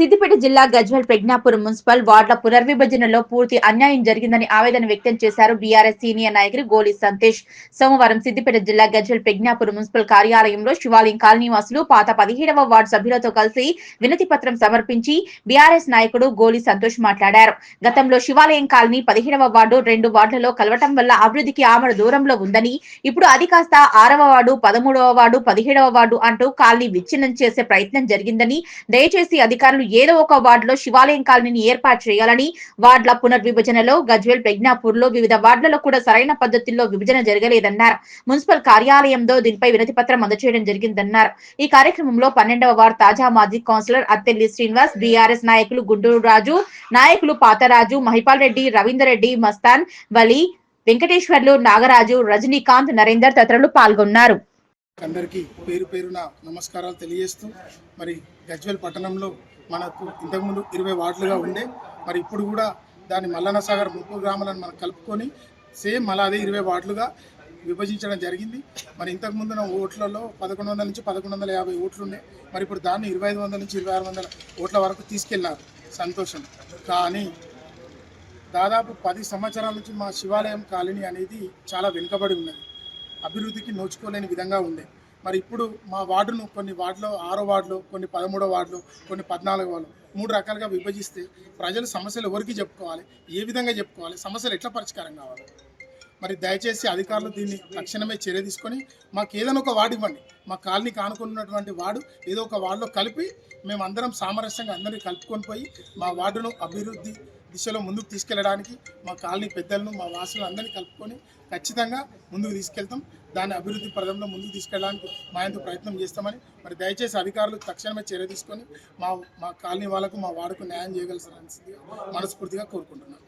సిద్దిపేట జిల్లా గజ్వెల్ ప్రజ్ఞాపురం మున్సిపల్ వార్డుల పునర్విభజనలో పూర్తి అన్యాయం జరిగిందని ఆవేదన వ్యక్తం చేశారు బీఆర్ఎస్ సీనియర్ నాయకుడు గోలి సంతేష్. సోమవారం సిద్దిపేట జిల్లా గజ్వెల్ ప్రజ్ఞాపురం మున్సిపల్ కార్యాలయంలో శివాలయం కాలనీ వాసులు పాత పదిహేడవ వార్డు సభ్యులతో కలిసి వినతి పత్రం సమర్పించి బీఆర్ఎస్ నాయకుడు గోలి సంతోష్ మాట్లాడారు. గతంలో శివాలయం కాలనీ పదిహేడవ వార్డు రెండు వార్డులలో కలవటం వల్ల అభివృద్ధికి ఆమడ దూరంలో ఉందని ఇప్పుడు అది కాస్త ఆరవ వార్డు పదమూడవ వార్డు పదిహేడవ వార్డు అంటూ కాలనీ విచ్ఛిన్నం చేసే ప్రయత్నం జరిగిందని దయచేసి అధికారులు ఏదో ఒక వార్డులో శివాలయం కాలనీని ఏర్పాటు చేయాలని వార్డుల పునర్విభజనలో గజ్వేల్ ప్రజ్ఞాపూర్లో వివిధ వార్డులలో కూడా సరైన పద్ధతిలో విభజన జరగలేదన్నారు. మున్సిపల్ కార్యాలయంలో దీనిపై వినతి పత్రం అందజేయడం జరిగిందన్నారు. ఈ కార్యక్రమంలో పన్నెండవ వార్డు తాజా మాజీ కౌన్సిలర్ అత్తెల్లి శ్రీనివాస్ బీఆర్ఎస్ నాయకులు గుండూరు రాజు నాయకులు పాతరాజు మహిపాల్ రెడ్డి రవీందర్ రెడ్డి మస్తాన్ వలి వెంకటేశ్వర్లు నాగరాజు రజనీకాంత్ నరేందర్ తదితరులు పాల్గొన్నారు. అందరికీ పేరు పేరున నమస్కారాలు తెలియజేస్తూ మరి గజ్వేల్ పట్టణంలో మనకు ఇంతకుముందు ఇరవై వార్డులుగా ఉండే మరి ఇప్పుడు కూడా దాన్ని మల్లన్న సాగర్ ముప్పు గ్రామాలను మనం కలుపుకొని సేమ్ మళ్ళీ అదే ఇరవై వార్డులుగా విభజించడం జరిగింది. మరి ఇంతకు ముందున ఓట్లలో పదకొండు వందల నుంచి పదకొండు వందల యాభై ఓట్లు ఉన్నాయి. మరి ఇప్పుడు దాన్ని ఇరవై ఐదు వందల నుంచి ఇరవై ఆరు వందల ఓట్ల వరకు తీసుకెళ్ళారు సంతోషం. కానీ దాదాపు పది సంవత్సరాల నుంచి మా శివాలయం కాలనీ అనేది చాలా వెనుకబడి ఉన్నది. అభివృద్ధికి నోచుకోలేని విధంగా ఉండే. మరి ఇప్పుడు మా వార్డును కొన్ని వార్డులో ఆరో వార్డులు కొన్ని పదమూడో వార్డులు కొన్ని పద్నాలుగో వార్డులు మూడు రకాలుగా విభజిస్తే ప్రజలు సమస్యలు ఎవరికి చెప్పుకోవాలి? ఏ విధంగా చెప్పుకోవాలి? సమస్యలు ఎట్లా పరిష్కారం కావాలి? మరి దయచేసి అధికారులు దీన్ని తక్షణమే చర్య తీసుకొని మాకు ఏదైనా ఒక వార్డు ఇవ్వండి. మా కాలనీ కానుకున్నటువంటి వార్డు ఏదో ఒక వార్డులో కలిపి మేమందరం సామరస్యంగా అందరినీ కలుపుకొని పోయి మా వార్డును అభివృద్ధి దిశలో ముందుకు తీసుకెళ్ళడానికి మా కాలనీ పెద్దలను మా వాసులను అందరినీ కలుపుకొని ఖచ్చితంగా ముందుకు తీసుకెళ్తాం. దాన్ని అభివృద్ధి పదంలో ముందుకు తీసుకెళ్ళడానికి మా ఎంతో ప్రయత్నం చేస్తామని మరి దయచేసి అధికారులు తక్షణమే చర్య తీసుకొని మా మా కాలనీ వాళ్ళకు మా వాడకు న్యాయం చేయగలసిన మనస్ఫూర్తిగా కోరుకుంటున్నాను.